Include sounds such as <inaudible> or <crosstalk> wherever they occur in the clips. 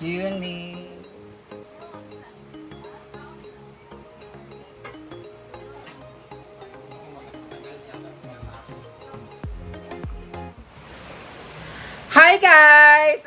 Uni. Hi guys!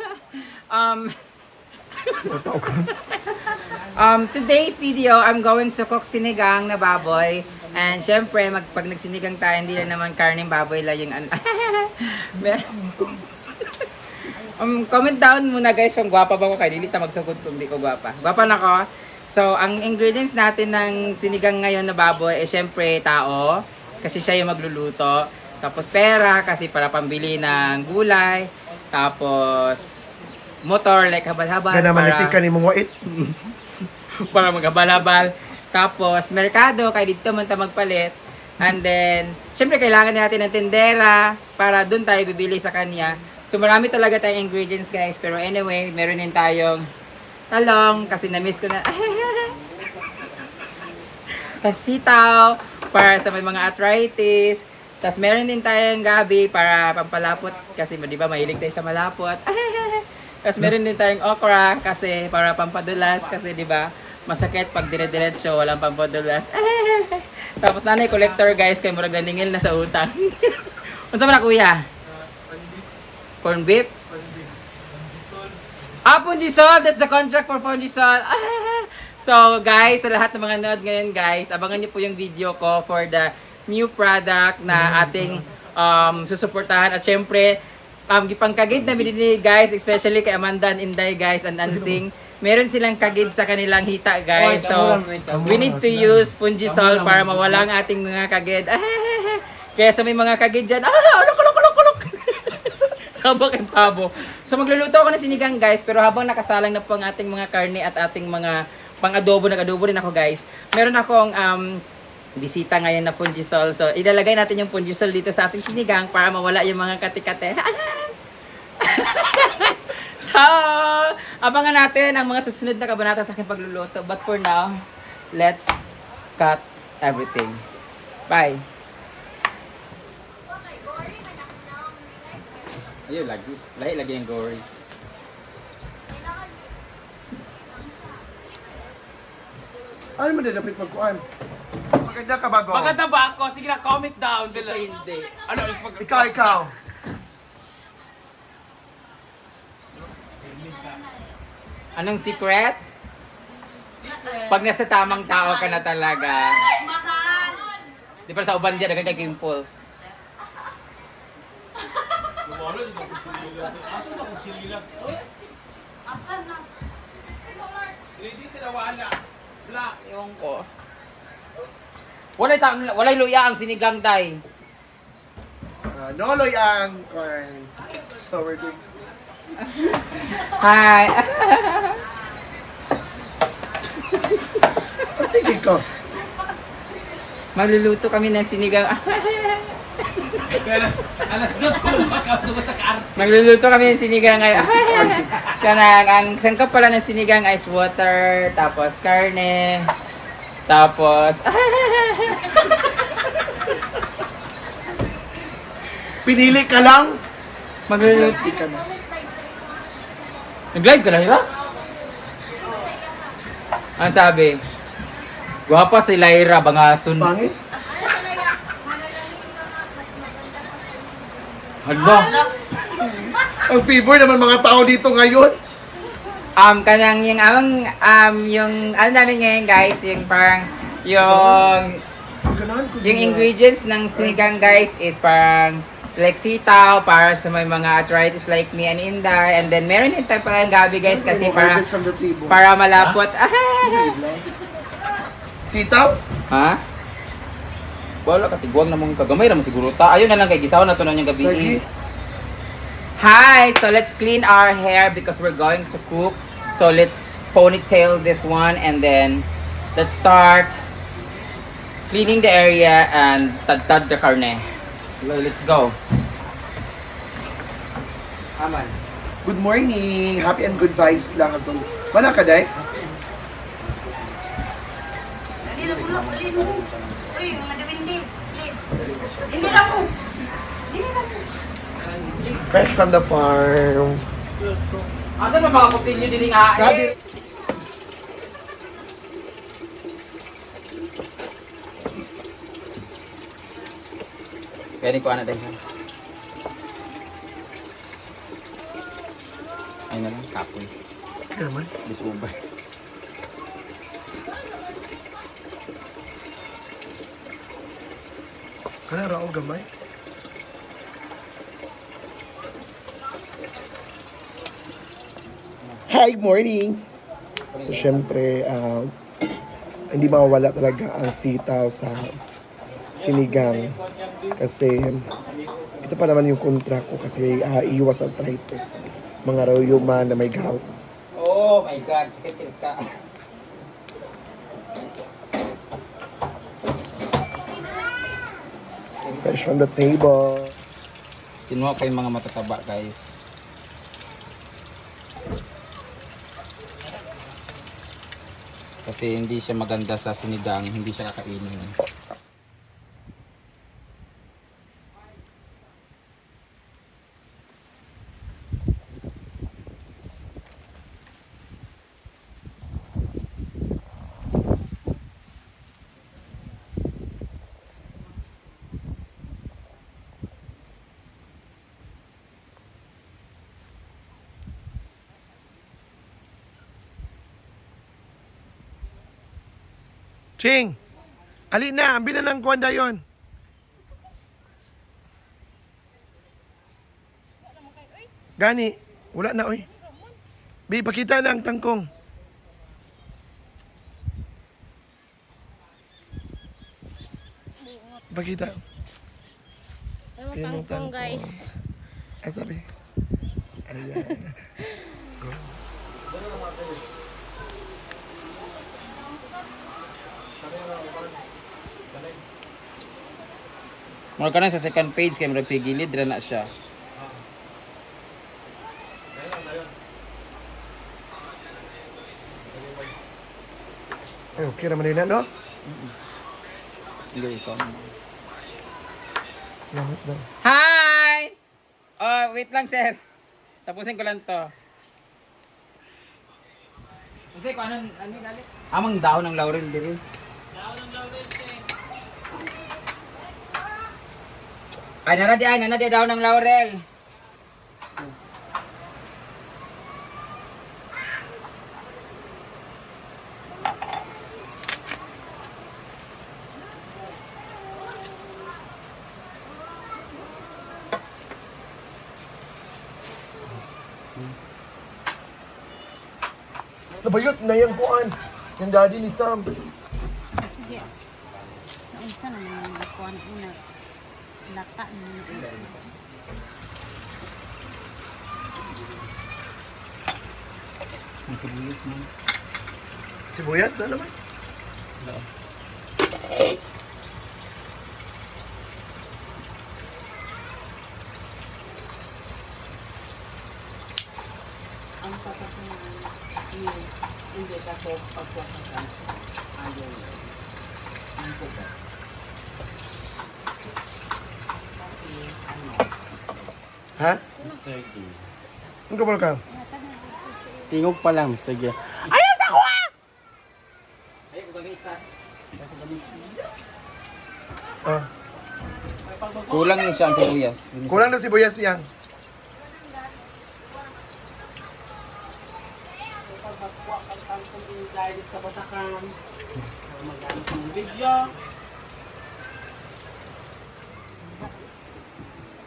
<laughs> um, um, today's video, I'm going to cook sinigang na baboy. And syempre, mag, pag nagsinigang tayo, hindi lang naman karning baboy lang yung ano. <laughs> Um, comment down muna guys kung gwapa ba ko kay Dili ta magsugod kung di ko gwapa. Gwapa na ko. So, ang ingredients natin ng sinigang ngayon na baboy ay syempre tao kasi siya yung magluluto. Tapos pera kasi para pambili ng gulay. Tapos motor like habal-habal Kaya naman para, itika ni mong wait. <laughs> <laughs> para maghabal-habal. Tapos merkado kay dito man ta magpalit. And then, syempre kailangan natin ng tindera para doon tayo bibili sa kanya. So marami talaga tayong ingredients guys. Pero anyway, meron din tayong talong kasi na-miss ko na. <laughs> Pasitaw para sa mga arthritis. Tapos meron din tayong gabi para pampalapot kasi di ba mahilig tayo sa malapot. <laughs> Tapos meron din tayong okra kasi para pampadulas kasi di ba masakit pag dire-diretso walang pampadulas. <laughs> Tapos nanay collector guys kay murag naningil na sa utang. <laughs> Unsa man kuya? Corn beef? Ah, Punjisol! That's the contract for Punjisol. <laughs> so, guys, sa lahat ng mga nanood ngayon, guys, abangan niyo po yung video ko for the new product na ating um, susuportahan. At syempre, um, gipangkagid na binili guys, especially kay Amanda and Inday, guys, and Ansing. Meron silang kagid sa kanilang hita, guys. So, we need to use Punjisol para mawala ang ating mga kagid. Kaya sa may mga kagid dyan, ah, alok, alok, alok, alok. <laughs> Sabak and pabo. So magluluto ako ng sinigang guys, pero habang nakasalang na po ang ating mga karne at ating mga pang-adobo, nag-adobo rin ako guys. Meron akong um, bisita ngayon na punjisol. So ilalagay natin yung punjisol dito sa ating sinigang para mawala yung mga katikate. <laughs> so, abangan natin ang mga susunod na kabanata sa aking pagluluto. But for now, let's cut everything. Bye! Ayun, lagi. Lahi lagi yung gory. Ano man nilapit magkuhan? Maganda ka bago. Maganda ba ako? Sige na, comment down. Dala. Hindi. Ano. Ikaw, ikaw. Anong secret? Pag nasa tamang tao ka na talaga. Di pa sa uban dyan, nagagag yung pulse. Hindi sila wala. Black. Walay, ta- walay luya ang sinigang day. Uh, noloy ang kuhan. So we're doing... <laughs> Hi! Tingin ko. Magluluto kami ng sinigang. Alas, alas dos ko makatulog sa kar. Magluluto kami ng sinigang ngayon. Kanang, ang sangkap pala ng sinigang ice water, tapos karne, tapos... Pinili ka lang. Magluluto. Ka na. Nag-live ka na, Hira? Ang sabi? Gwapa si Lyra, bangason. Pangit. Hala. Ang favor naman mga tao dito ngayon. Um, kanang yung amang, um, yung, ano namin ngayon guys, yung parang, yung, yung ingredients ng sinigang guys is parang, like sitaw, para sa may mga arthritis like me and Inday, and then meron din tayo parang gabi guys, kasi para, from the tribo. para malapot. Sitaw? ha? Wala ka, tigwang namang kagamay naman siguro ta. Ayun na lang kay gisaw na to na yung gabi. Lagi. Hi! So let's clean our hair because we're going to cook. So let's ponytail this one and then let's start cleaning the area and tad-tad the karne. So, Let's go. Aman. Good morning. Happy and good vibes lang. So, wala ka, day? Fresh from the farm. Asan ba mga kutsilyo din nga? Kaya ko ano tayo. Ay na lang, kapoy. Kaya naman. Disuba. Kaya raw gamay. Hi, morning! So, syempre, ah, hindi mawawala talaga ang sitaw sa sinigang. Kasi ito pa naman yung kontra ko kasi ah, iwas arthritis. Mga rheuma na may gout. Oh my God, chicken ka. Fresh from the table. Kinuha yung mga matataba guys. Kasi hindi siya maganda sa sinigang, hindi siya kakainin. Ching! Alin na, ambil na ng kwanda yon. Gani, wala na oy. Bi, pakita na ang tangkong. Pakita. Ano tangkong tangkong. guys? Ay, sabi. <laughs> Ayan. Mura ka na sa second page kay murag sa gilid ra na siya. Ay, okay naman yun, no? Hindi ikaw. Hi! Oh, wait lang sir. Tapusin ko lang to. Kasi kung anong, ano dali? Amang dahon ng laurel diri. Ay, nana di ay, nana di dahon ng laurel. Nabayot na yung kuan. Yung daddy ni Sam. Sige. Naunsa naman yung kuhan una. Lata naman. Ang sibuyas mo. Sibuyas na naman. Ang patas na Hindi ka po pagpapagkan. Ayaw. Ang sugat. Kasi ano, Ha? Ang kapal ka? Tingog pa lang, Mr. Gia. Ayaw ko gamitan. Ah. Kulang ni siya ang sibuyas. Kulang na sibuyas yan. sa basakan. Sa mga video.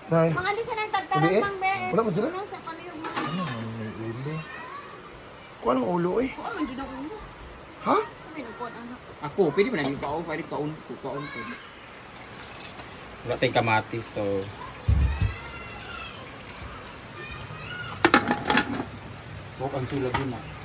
Nay. Mga di sa nang tagtarang eh. pang be. Wala mo sila? Ano sa paliw mga. Kuha ng ulo eh. Oo, man dyan ang ulo. Ha? Sabi ng kuhan anak. Ako, pwede mo na kaon, pwede kaon, kaon po. Wala tayong kamatis, so... Huwag ang sulag yun ah.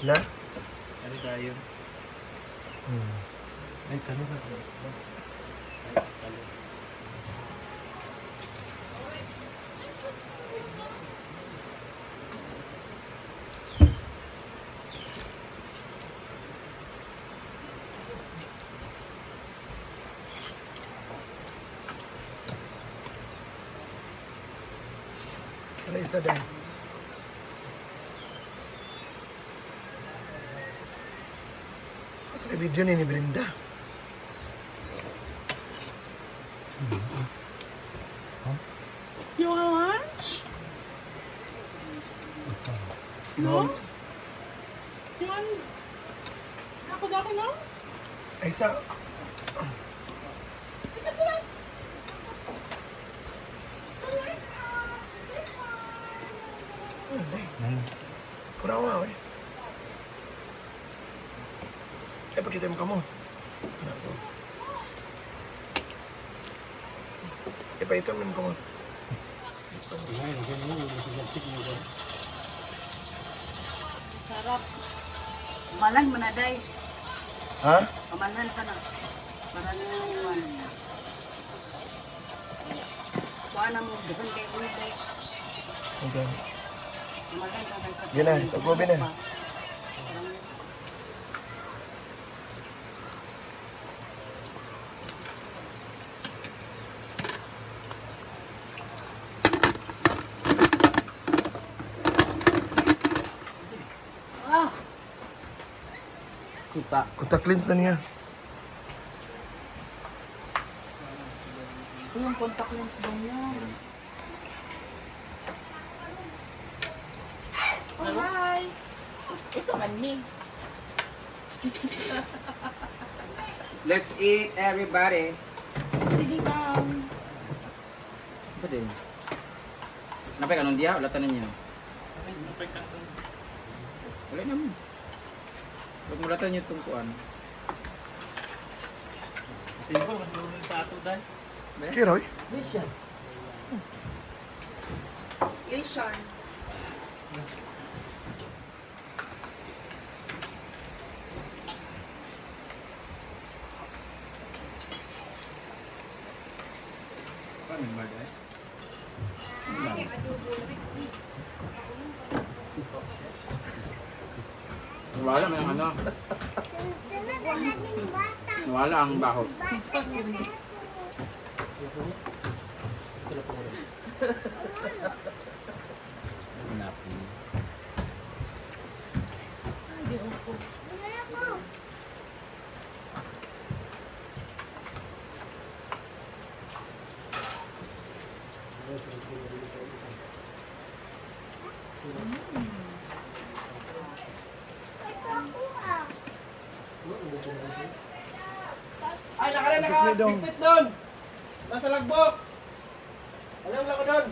Na? Ano tayo? Hmm. Ay, tanong ka sa Ano isa din? Sa video ni ni Brenda. You wanna watch? No? You want... Ako dati no? Ay sa... Kurang awal eh. Eh, pakita mo kamu. Anak ko. Eh, pa ito mo kamu. Sarap. Malan mo na, day. Ha? Pamalan ka na. Para na yung Kuha na mo, dukon kay Uy, day. Okay. Pamalan ka, day. Yun na, Kita. Contact lens na niya. Ito yung contact lens daw niya. Oh, hi! Isa man ni. Let's eat everybody. Sige bang. Ito din. Napay ka nung diya, wala tanan niya. Wala naman. Huwag mo latan yung tungkuan. Siguro, mas gawin sa ato dahil. Okay, Roy. Listen. Paano ba dahil? Wala may ano. Wala ang baho. Ay, nakalala ka! Pipit doon! Nasa lagbok! Alam lang ko doon!